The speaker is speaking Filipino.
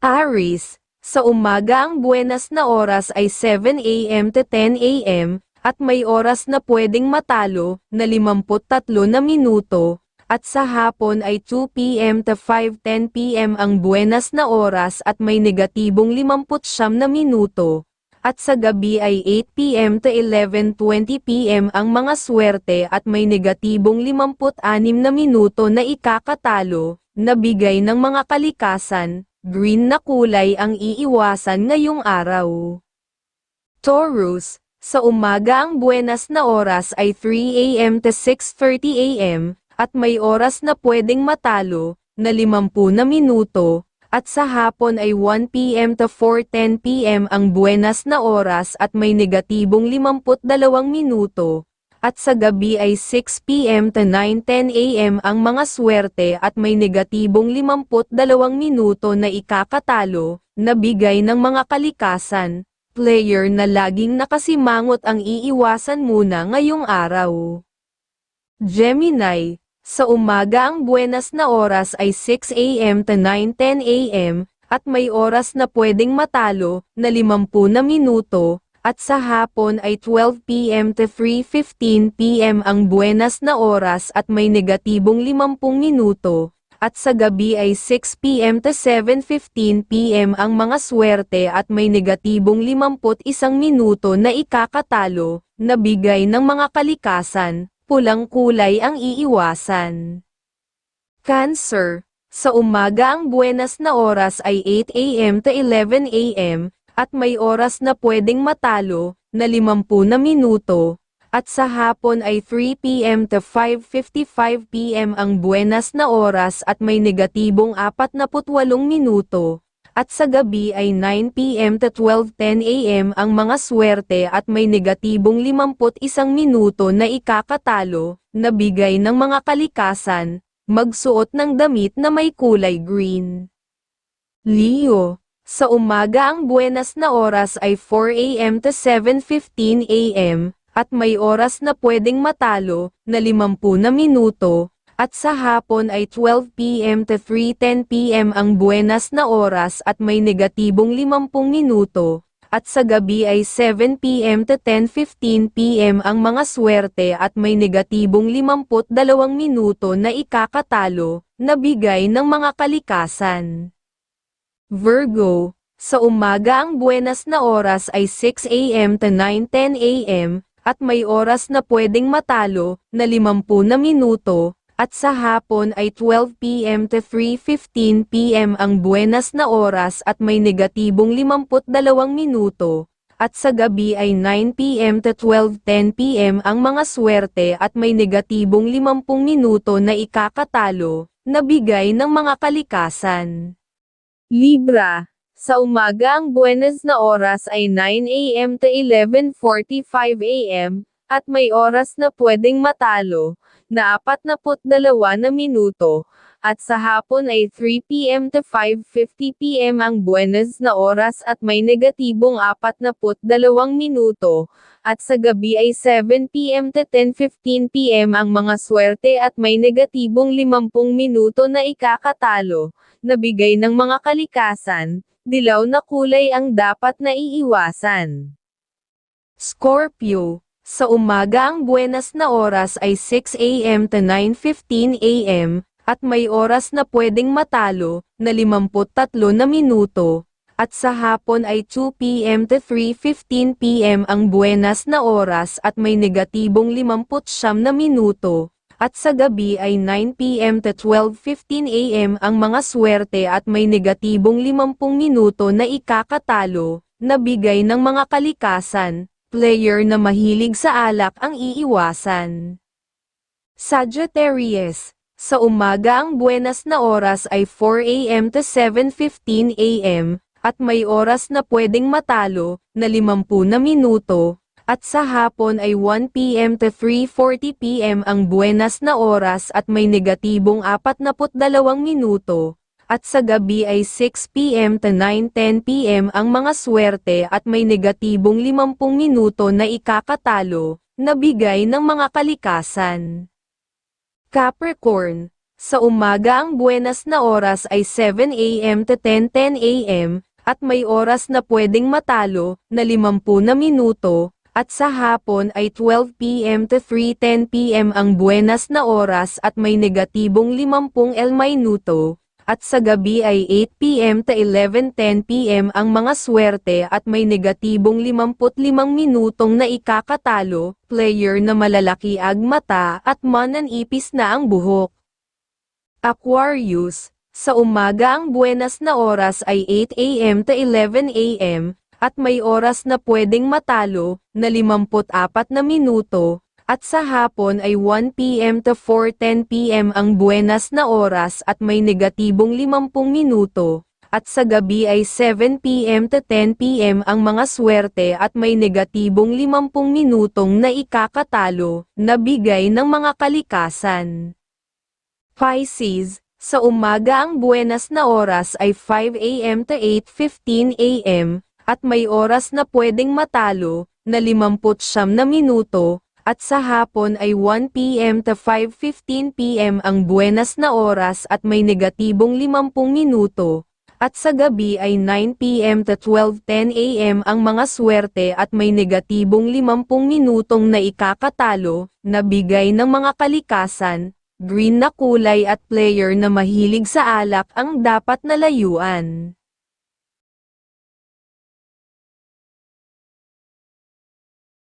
Aries, sa umaga ang buenas na oras ay 7 a.m. to 10 a.m., at may oras na pwedeng matalo, na 53 na minuto, at sa hapon ay 2 p.m. to 5.10 p.m. ang buenas na oras at may negatibong 59 na minuto, at sa gabi ay 8 p.m. to 11.20 p.m. ang mga swerte at may negatibong 56 na minuto na ikakatalo, na bigay ng mga kalikasan, green na kulay ang iiwasan ngayong araw. Taurus, sa umaga ang buenas na oras ay 3 a.m. to 6.30 a.m., at may oras na pwedeng matalo, na 50 na minuto, at sa hapon ay 1 p.m. to 4.10 p.m. ang buenas na oras at may negatibong 52 minuto, at sa gabi ay 6 p.m. to 9.10 a.m. ang mga swerte at may negatibong 52 minuto na ikakatalo, na bigay ng mga kalikasan, player na laging nakasimangot ang iiwasan muna ngayong araw. Gemini, sa umaga ang buenas na oras ay 6 a.m. to 9.10 a.m., at may oras na pwedeng matalo, na 50 na minuto, at sa hapon ay 12 p.m. to 3.15 p.m. ang buenas na oras at may negatibong 50 minuto, at sa gabi ay 6 p.m. to 7.15 p.m. ang mga swerte at may negatibong 51 minuto na ikakatalo, na bigay ng mga kalikasan, pulang kulay ang iiwasan. Cancer, sa umaga ang buenas na oras ay 8 a.m. to 11 a.m., at may oras na pwedeng matalo, na 50 na minuto, at sa hapon ay 3 p.m. to 5.55 p.m. ang buenas na oras at may negatibong 48 minuto, at sa gabi ay 9 p.m. to 12.10 a.m. ang mga swerte at may negatibong 51 minuto na ikakatalo, na bigay ng mga kalikasan, magsuot ng damit na may kulay green. Leo, sa umaga ang buenas na oras ay 4 a.m. to 7.15 a.m., at may oras na pwedeng matalo, na 50 na minuto, at sa hapon ay 12 p.m. to 3.10 p.m. ang buenas na oras at may negatibong 50 minuto, at sa gabi ay 7 p.m. to 10.15 p.m. ang mga swerte at may negatibong 52 minuto na ikakatalo, na bigay ng mga kalikasan. Virgo, sa umaga ang buenas na oras ay 6 a.m. to 9.10 a.m., at may oras na pwedeng matalo, na 50 na minuto, at sa hapon ay 12 p.m. to 3.15 p.m. ang buenas na oras at may negatibong 52 minuto, at sa gabi ay 9 p.m. to 12.10 p.m. ang mga swerte at may negatibong 50 minuto na ikakatalo, na bigay ng mga kalikasan. Libra, sa umaga ang buenas na oras ay 9 a.m. to 11.45 a.m., at may oras na pwedeng matalo, na 42 na minuto, at sa hapon ay 3 p.m. to 5.50 p.m. ang buenas na oras at may negatibong 42 minuto, at sa gabi ay 7 p.m. to 10.15 p.m. ang mga swerte at may negatibong 50 minuto na ikakatalo, na bigay ng mga kalikasan, dilaw na kulay ang dapat na iiwasan. Scorpio, sa umaga ang buenas na oras ay 6 a.m. to 9.15 a.m., at may oras na pwedeng matalo, na 53 na minuto, at sa hapon ay 2 p.m. to 3.15 p.m. ang buenas na oras at may negatibong 50 na minuto, at sa gabi ay 9 p.m. to 12.15 a.m. ang mga swerte at may negatibong 50 minuto na ikakatalo, na bigay ng mga kalikasan, player na mahilig sa alak ang iiwasan. Sagittarius, sa umaga ang buenas na oras ay 4 a.m. to 7.15 a.m., at may oras na pwedeng matalo, na 50 na minuto, at sa hapon ay 1 p.m. to 3.40 p.m. ang buenas na oras at may negatibong 42 minuto, at sa gabi ay 6 p.m. to 9.10 p.m. ang mga swerte at may negatibong 50 minuto na ikakatalo, na bigay ng mga kalikasan. Capricorn, Sa umaga ang buenas na oras ay 7 a.m. to 10:10 a.m. at may oras na pwedeng matalo na 50 na minuto at sa hapon ay 12 p.m. to 3:10 p.m. ang buenas na oras at may negatibong 50 el minuto at sa gabi ay 8 p.m. to 11:10 p.m. ang mga swerte at may negatibong 55 minutong na ikakatalo, player na malalaki ag mata at mananipis na ang buhok. Aquarius, sa umaga ang buenas na oras ay 8 a.m. to 11 a.m., at may oras na pwedeng matalo, na 54 na minuto, at sa hapon ay 1 p.m. to 4.10 p.m. ang buenas na oras at may negatibong 50 minuto, at sa gabi ay 7 p.m. to 10 p.m. ang mga swerte at may negatibong 50 minutong na ikakatalo, na bigay ng mga kalikasan. Pisces, sa umaga ang buenas na oras ay 5 a.m. to 8.15 a.m., at may oras na pwedeng matalo, na 50 na minuto, at sa hapon ay 1 p.m. to 5.15 p.m. ang buenas na oras at may negatibong 50 minuto, at sa gabi ay 9 p.m. to 12.10 a.m. ang mga swerte at may negatibong 50 minutong na ikakatalo, na bigay ng mga kalikasan, green na kulay at player na mahilig sa alak ang dapat na layuan.